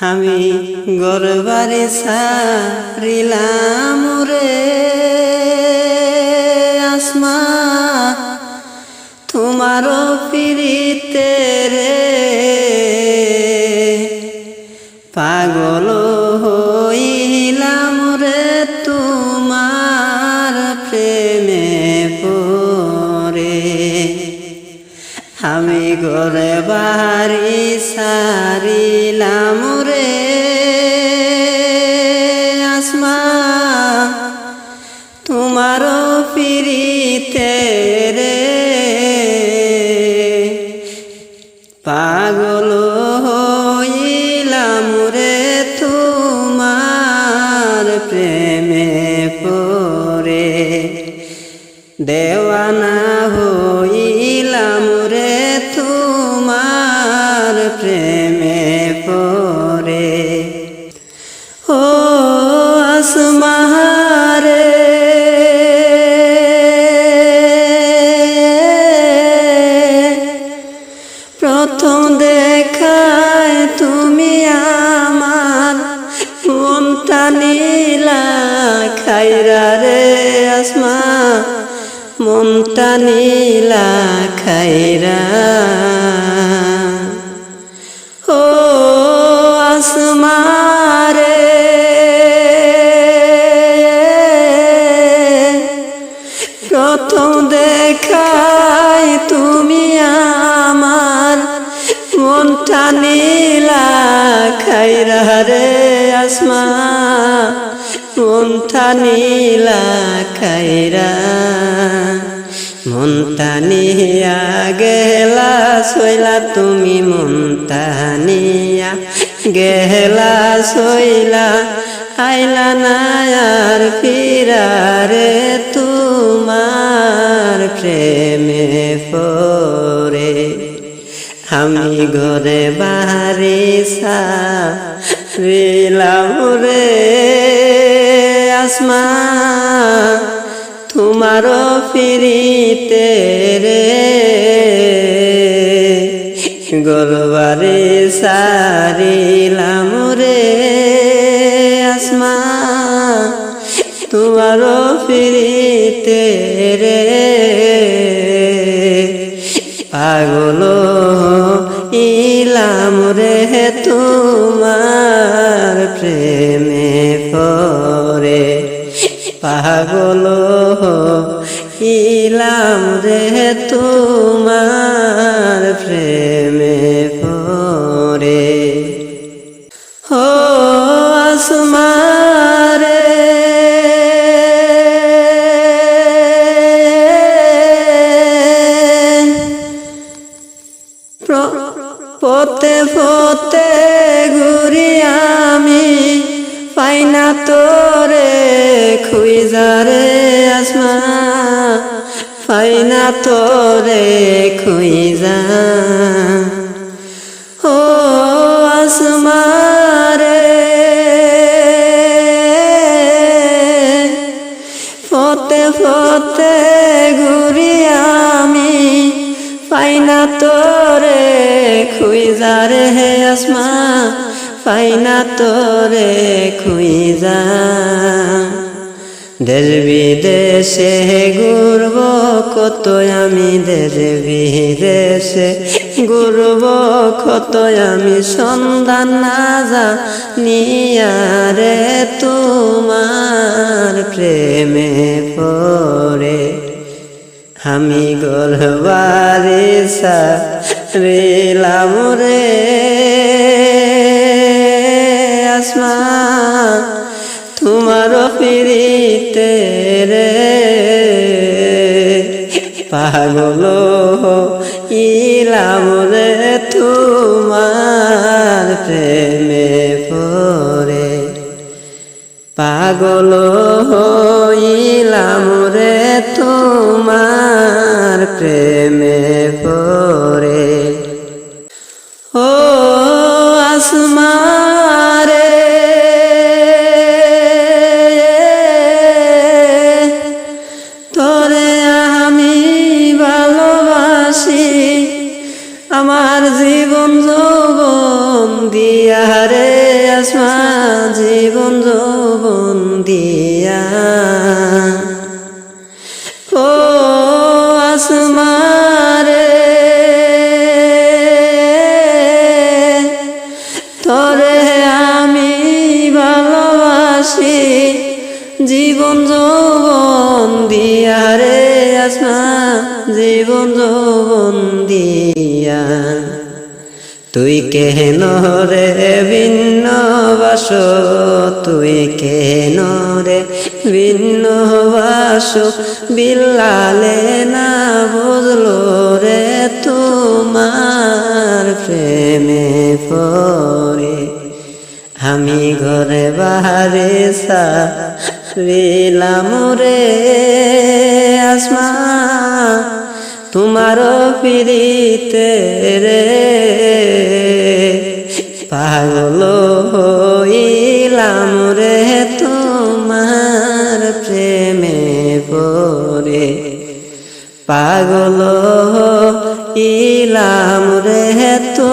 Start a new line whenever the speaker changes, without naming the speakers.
আমি গরবারে সারিলাম রে। আসমা তোমারও পিড়িতে রে। পাগল হইলাম রে তোমার প্রেমে পরে আমি ঘরে বাড়ি সারিলাম রে। আসমা, তোমারও পিড়িতে রে। পাগল হইলাম রে তোমার প্রেমে পরে দেওয়ানা পরে ও আসমারে প্রথম দেখায় তুমি আমার মনটা নীলা খাইরা রে আসমা। মনটা নীলা খাইরা। মনটা নীলা খাইরা রে আসমা। মনটা নীলা খাইরা মনটা নিয়া গেলা সইলা তুমি মনটা নিয়া গেলা সইলা আইলা না আর ফিরারে তোমার প্রেমে পরে আমি ঘরে বাহারি সারিলাম রে আসমা। তোমারও ফিরিতে রে গরবারে সারিলাম রে আসমা। তোমারও ফিরিতে রে পাগল রে তোমার প্রেমে পরে পাগল ইলাম রে তোমার প্রেমে পরে পতে ঘুরি আমি পাই না তোরে খুইজারে আসমা। পাই না তোরে খুইজা। ও আসমারে ফতে ফতে ঘুরি আমি পাই না তোরে খুইজারে হে আসমা, পাই না তোরে খুইজা দেশ বিদেশে ঘুরব কত আমি দেশ বিদেশে ঘুরব কত আমি সন্ধান না যা নিয়ারে তোমার প্রেমে পড়ে। আমি গলবারে সারিলাম রে। আসমা তোমার পিড়িতে রে। পাগল ইলাম রে তোমার প্রেমে পরে পাগল হইলাম রে তোমার প্রেমে পরে আসমারে তোরে আমি ভালোবাসি, আমার জীবন যৌবন দিয়া রে আসমা জীবন যৌবন দিয়া। ও আসমা জীবন যৌবন দিয়া রে আসমা, জীবন যৌবন দিয়া। তুই কেন রে ভিন্ন বাস? তুই কেন রে ভিন্ন বাস? বিল্লালে না বুঝলো রে তোমার প্রেমে পরে আমি ঘরে বাহারে সারিলাম রে আসমা তোমার পিড়িতে রে। পাগল হইলাম রে তোমার প্রেমে পরে পাগল ইলাম রে তো